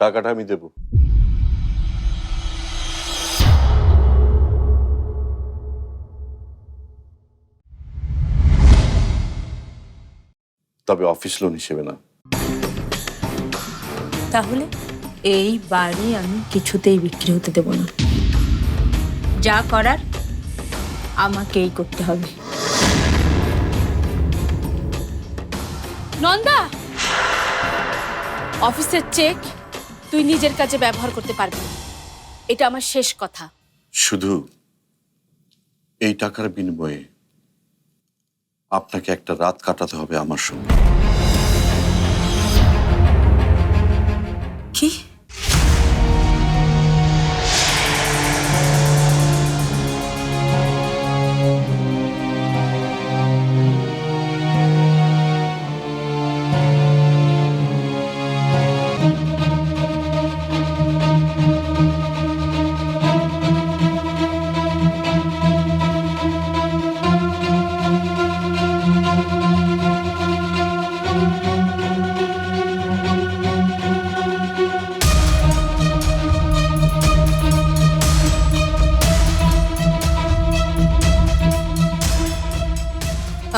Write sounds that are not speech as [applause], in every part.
টাকাটা আমি দেব। তবে অফিস লোন হিসেবে না। তাহলে এই বাড়ি আমি কিছুতেই বিক্রি হতে দেব না। যা করার আমাকেই করতে হবে। নন্দা! অফিসের চেক তুই নিজের কাজে ব্যবহার করতে পারবি না। এটা আমার শেষ কথা। শুধু এই টাকার বিনিময়ে আপনাকে একটা রাত কাটাতে হবে আমার সঙ্গে। কি?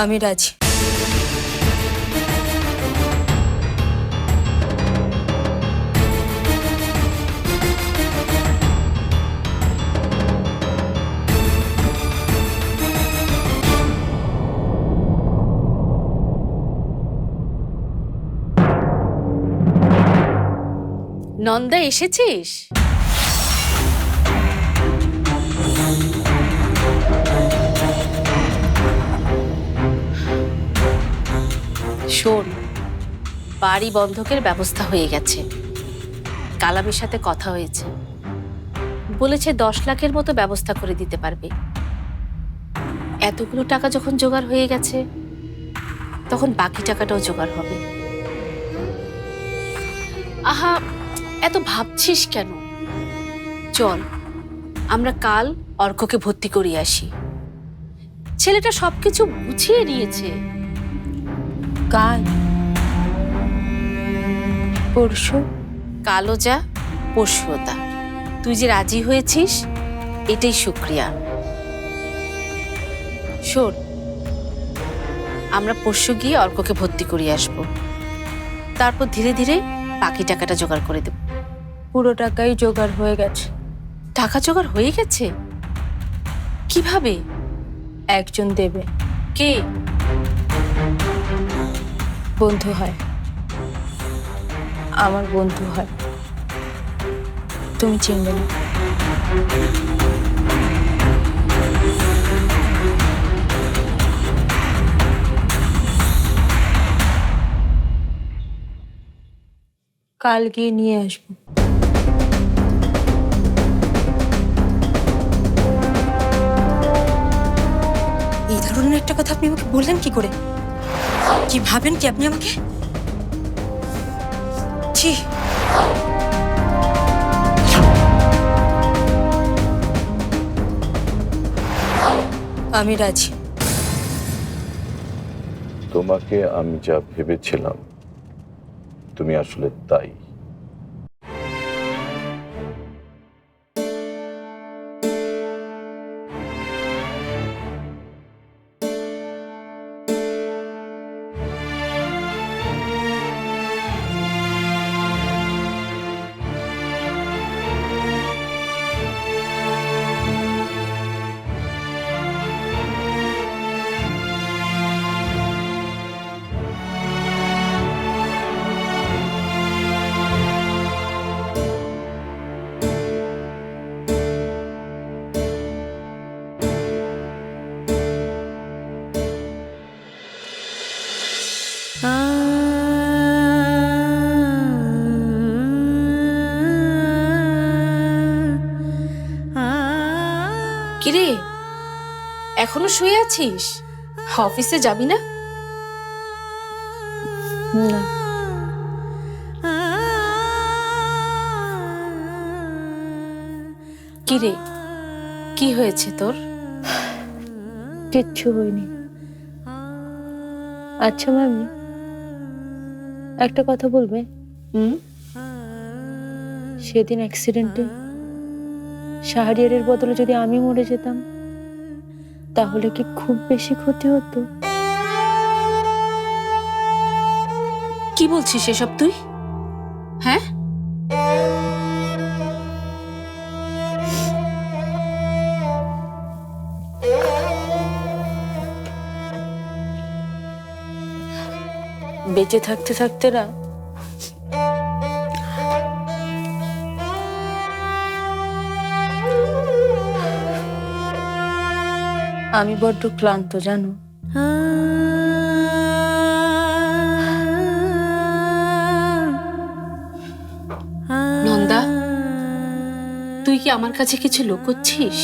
আমি রাজি। নন্দা এসেছিস? শোন বাড়ি বন্ধকের ব্যবস্থা হয়ে গেছে। কালামের সাথে কথা হয়েছে। বলেছে দশ লাখের মতো ব্যবস্থা করে দিতে পারবে। এতগুলো টাকা যখন জোগাড় হয়ে গেছে, তখন বাকি টাকাটাও জোগাড় হবে। আহা, এত ভাবছিস কেন? চল, আমরা কাল অর্ককে ভর্তি করিয়ে আসি। ছেলেটা সবকিছু গুছিয়ে নিয়েছে। কাল। পরশু। কালো যা পরশুও তা। তুই যে রাজি হয়েছিস এটাই শুক্রিয়া। শোন আমরা পরশু গিয়ে অর্ককে ভর্তি করিয়ে আসব। তারপর ধীরে ধীরে বাকি টাকাটা জোগাড় করে দেব। পুরো টাকাই জোগাড় হয়ে গেছে। টাকা জোগাড় হয়ে গেছে? কীভাবে? একজন দেবে। কে? বন্ধু হয়। আমার বন্ধু হয়। তুমি চিনবে না। কাল গিয়ে নিয়ে আসব। এই ধরনের একটা কথা আপনি আমাকে বললেন কি করে? কি ভাবেন কি আপনি আমাকে? ছি। আমি রাজি। তোমাকে আমি যা ভেবেছিলাম, তুমি আসলে তাই। কিরে এখনও শুয়ে আছিস? অফিসে যাবি না? কিরে কি হয়েছে তোর? কিচ্ছু হয়নি। আচ্ছা মামি। একটা কথা বলবে? হুম? সেদিন অ্যাক্সিডেন্টে শাহরিয়ারের বদলে যদি আমি মরে যেতাম তাহলে কি খুব বেশি ক্ষতি হতো? কি বলছিস এসব তুই? হ্যাঁ? বেঁচে থাকতে থাকতে না আমি বড্ড ক্লান্ত, জানো। নন্দা, তুই কি আমার কাছে কিছু লুকোচ্ছিস?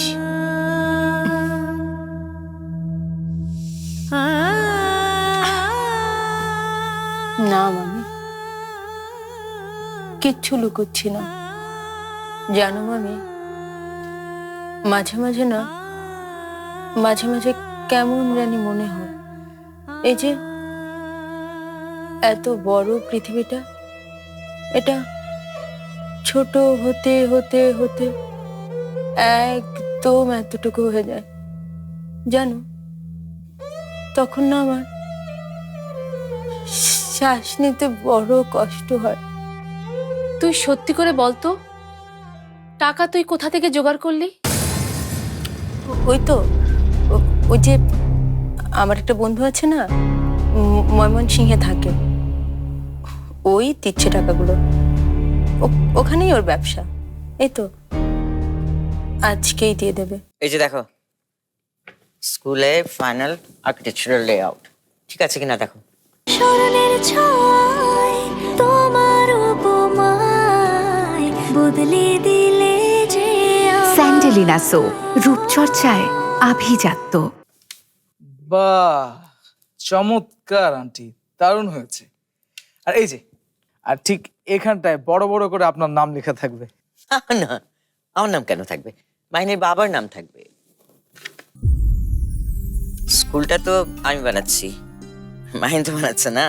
কিচ্ছু লুকোচ্ছি না। জানো মামি, মাঝে মাঝে না, মাঝে মাঝে কেমন জানি মনে হয়। এই যে এত বড় পৃথিবীটা, এটা ছোট হতে হতে হতে একদম এতটুকু হয়ে যায়। জানো, তখন না আমার শ্বাস নিতে বড় কষ্ট হয়। তুই সত্যি করে বলতো টাকা তুই কোথা থেকে জোগাড় করলি? ওই তো ওই যে আমার একটা বন্ধু আছে না ময়মনসিংহে থাকে। ওই দিচ্ছে টাকাগুলো। ও- ওখানেই ওর ব্যবসা। এই তো আজকেই দিয়ে দেবে। এই যে দেখো স্কুলে ফাইনাল আর্কিটেকচারাল লেআউট ঠিক আছে কিনা দেখো? স্মরণের ছয় তোমার বদলে দিলে যে স্যান্ডেলিনা সো রূপচর্চায় আভিজাত্য। বাহ চমৎকার আন্টি। দারুণ হয়েছে। আর এই যে আর ঠিক এখানটায় বড় বড় করে আপনার নাম লেখা থাকবে। না আমার নাম কেন থাকবে? মাহিনের বাবার নাম থাকবে। স্কুলটা তো আমি বানাচ্ছি। মাহিন তো বানাচ্ছে না।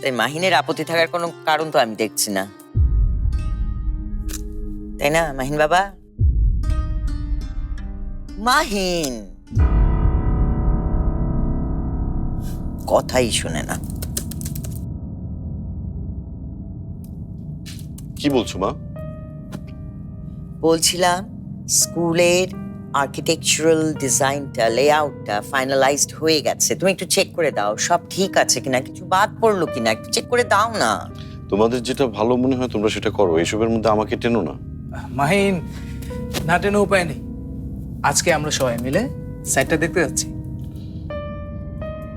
তাই মাহিনের আপত্তি থাকার কোনো কারণ তো আমি দেখছি না। তাই না মাহিন বাবা? মাহিন! কথাই শুনে না। কি বলছো মা? বলছিলাম স্কুলের আর্কিটেকচারাল ডিজাইনটা লেআউটটা ফাইনালাইজড হয়ে গেছে। তুমি একটু চেক করে দাও সব ঠিক আছে কিনা? কিছু বাদ পড়ল কিনা? একটু চেক করে দাও না। তোমাদের যেটা ভালো মনে হয় তোমরা সেটা করো। এইসবের মধ্যে আমাকে টেনো না। মাহিন না টেনে উপায় নেই। আজকে আমরা সবাই মিলে সাইটটা দেখতে যাচ্ছি।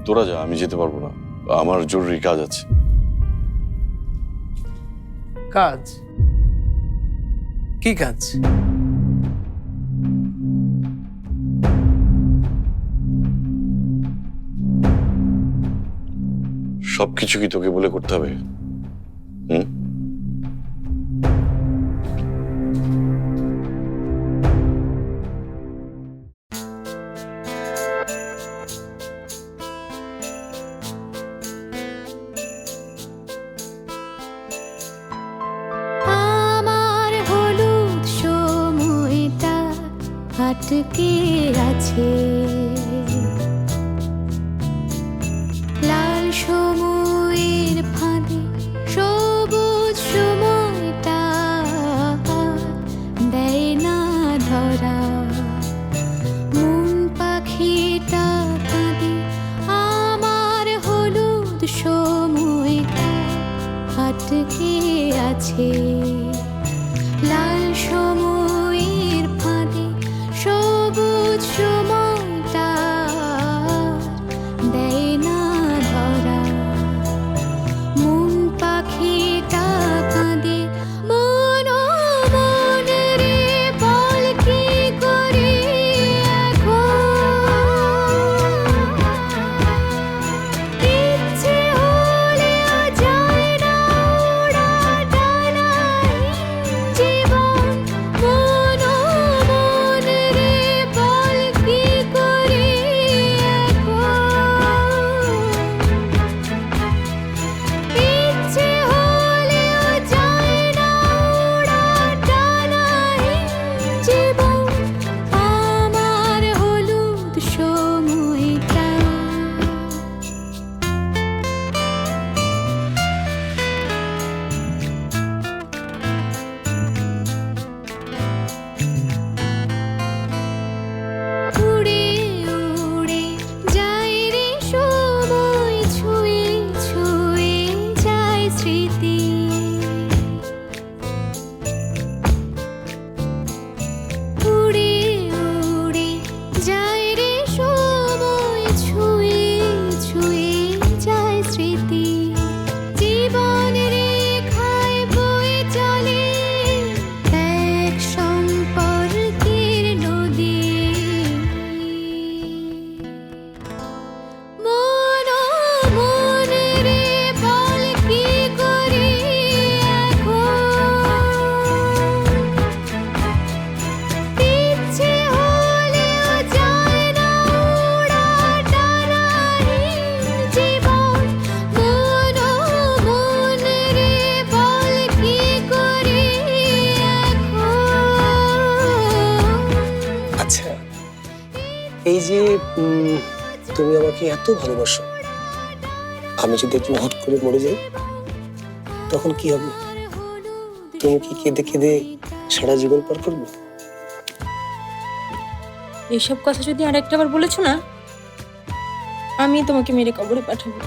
তোরা যা আমি যেতে পারব না। আমার জরুরি কাজ আছে। কাজ? কি কাজ? সবকিছু কি তোকে বলে করতে হবে? হুম? এই যে তুমি আমাকে এত ভালোবাসো, আমি যদি একটু হট করে মরে যাই, তখন কি হবে? তুমি কি কেঁদে কেঁদে সারা জীবন পার করবে? এইসব কথা যদি আরেকটা বলেছ না, আমি তোমাকে মেরে কবরে পাঠাবো।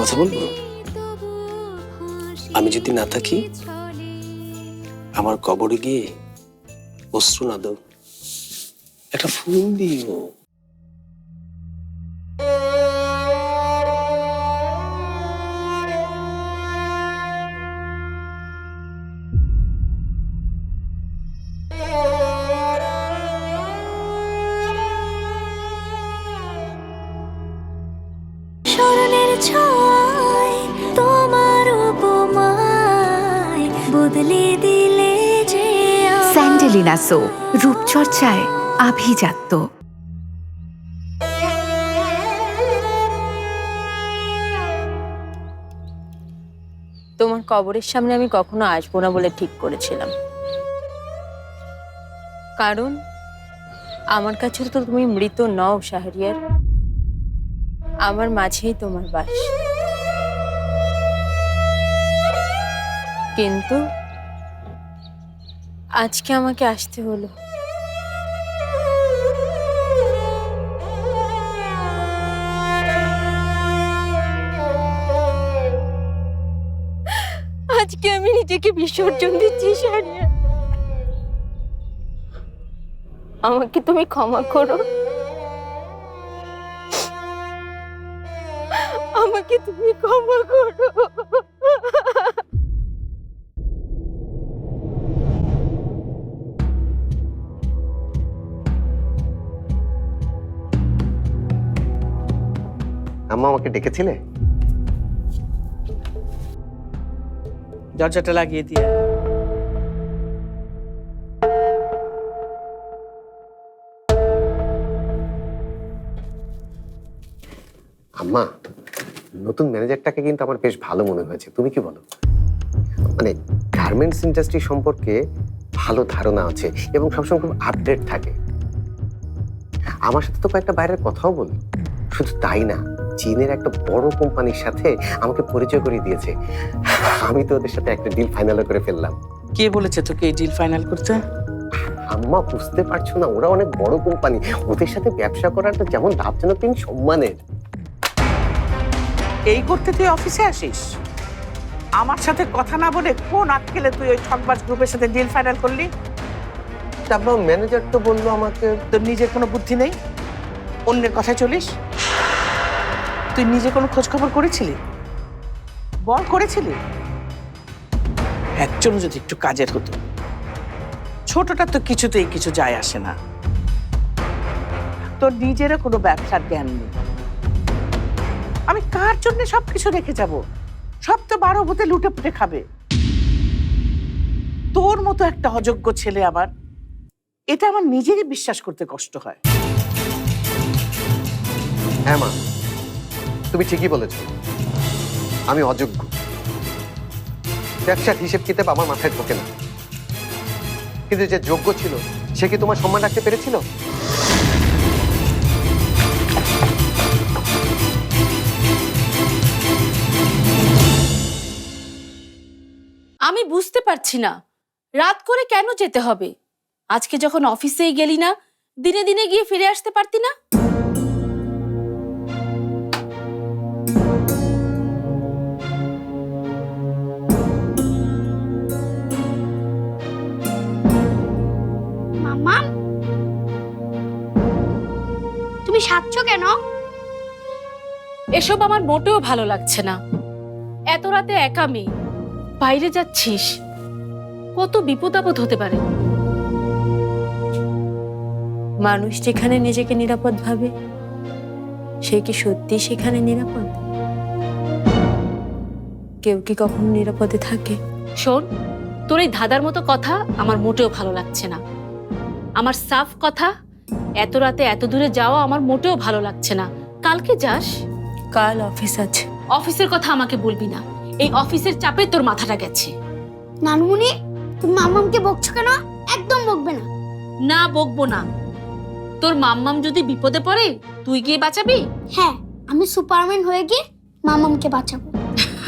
কথা বলব? আমি যদি না থাকি, আমার কবরে গিয়ে অশ্রু না দাও। একটা ফুল দিও। আমায়। স্যান্ডেলিনা সো রূপচর্চায় আভিজাত্য। তোমার কবরের সামনে আমি কখনো আসব না বলে ঠিক করেছিলাম। কারণ, আমার কাছে তো তুমি মৃত নও, শাহরিয়ার। আমার মাঝেই তোমার বাস। কিন্তু আজকে আমাকে আসতে হলো। আজকে আমি নিজেকে বিসর্জন দিচ্ছি সারিয়া। আমাকে তুমি ক্ষমা করো। আম্মা আমাকে ডেকেছিলে? দরজাটা লাগিয়ে দিয়ে। আম্মা নতুন ম্যানেজারটাকে কিন্তু আমার বেশ ভালো মনে হয়েছে। তুমি কি বলো? মানে গার্মেন্টস ইন্ডাস্ট্রি সম্পর্কে ভালো ধারণা আছে এবং সবসময় খুব আপডেট থাকে। আমার সাথে তো কয়েকটা বাইরের কথাও বলি শুধু তাই না চীনের একটা বড় কোম্পানির সাথে আমাকে পরিচয় করিয়ে দিয়েছে। আমি তো ওদের সাথে একটা ডিল ফাইনালও করে ফেললাম। কে বলেছে তোকে এই ডিল ফাইনাল করতে? আম্মা বুঝতে পারছ না ওরা অনেক বড় কোম্পানি। ওদের সাথে ব্যবসা করাটা যেমন লাভজনক তেমনি সম্মানের। এই করতে তুই অফিসে আসিস? আমার সাথে কথা না বলে কোন আটকেলে তুই ওই ঠকবাজ গ্রুপের সাথে ডিল ফাইনাল করলি? তারপর ম্যানেজার তো বলল আমাকে তোর নিজের কোনো বুদ্ধি নেই? অন্যের কথায় চলিস? তুই নিজে কোনো খোঁজ খবর করেছিলি? বল করেছিলি? একজন যদি একটু কাজের হতো। ছোটটা তো কিছুতেই কিছু যায় আসে না। তোর নিজেরও কোনো ব্যবসার জ্ঞান নেই। আমি কার জন্য সবকিছু রেখে যাব? সব তো বারো ভূতে লুটে পুটে খাবে। তোর মতো একটা অযোগ্য ছেলে আবার, এটা আমার নিজেরই বিশ্বাস করতে কষ্ট হয়। হ্যাঁ মা। তুমি ঠিকই বলেছ। আমি অযোগ্য। ব্যবসার হিসেব কিতাব আমার মাথায় ঢোকে না। কিন্তু যে যোগ্য ছিল, সে কি তোমার সম্মান রাখতে পেরেছিল? আমি বুঝতে পারছি না। রাত করে কেন যেতে হবে? আজকে যখন অফিসেই গেলি না, দিনে দিনে গিয়ে ফিরে আসতে পারতি না? সাজছ কেন? এসব আমার মোটেও ভালো লাগছে না। এত রাতে একা মেয়ে। বাইরে যাচ্ছিস। কত বিপদ আপদ হতে পারে। মানুষ যেখানে নিজেকে নিরাপদ ভাবে সে কি সত্যি সেখানে নিরাপদ? কেউ কি কখনো নিরাপদে থাকে? শোন তোর এই ধাঁধার মতো কথা আমার মোটেও ভালো লাগছে না। আমার সাফ কথা এত রাতে এত দূরে যাওয়া আমার মোটেও ভালো লাগছে না। কালকে যাস? কাল অফিস আছে। অফিসের কথা আমাকে বলবি না। এই অফিসের চাপে তোর মাথাটা গেছে। নানুমণি তুমি মামামকে বকছো কেন? একদম বকবে না। না বকবো না। তোর মাম্মাম যদি বিপদে পড়ে তুই গিয়ে বাঁচাবি? হ্যাঁ আমি সুপারম্যান হয়ে গিয়ে মামামকে বাঁচাবো।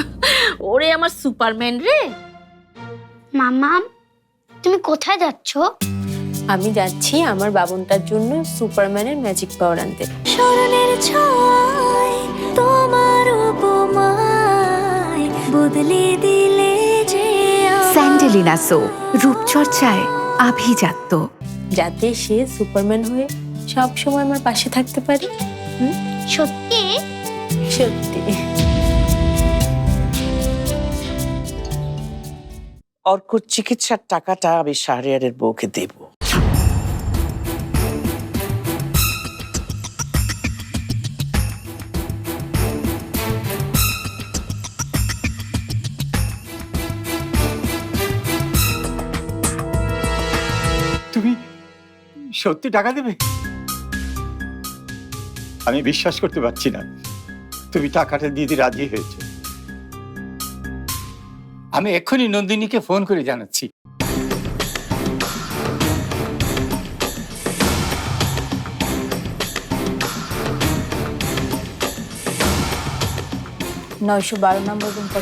[laughs] ওরে আমার সুপারম্যান রে। মামাম তুমি কোথায় যাচ্ছ? আমি যাচ্ছি আমার বাবনটার জন্য সুপারম্যানের ম্যাজিক পাওয়ার আনতে। স্মরণের ছয় তোমার উপমায় বদলে দিলে যে স্যান্ডেলিনা সো রূপচর্চায় আভিজাত্য। যাতে সে সুপারম্যান হয়ে সব সময় আমার পাশে থাকতে পারে সত্যি? সত্যি। অর্কর চিকিৎসার টাকাটা আমি শাহরিয়ারের বউকে দেব। সত্যি টাকা দেবে? আমি বিশ্বাস করতে পারছি না। তুমি টাকাটা দিতে রাজি হয়েছে। আমি এক্ষুনি নন্দিনীকে ফোন করে জানাচ্ছি। নয়শো বারো নম্বর রুমটা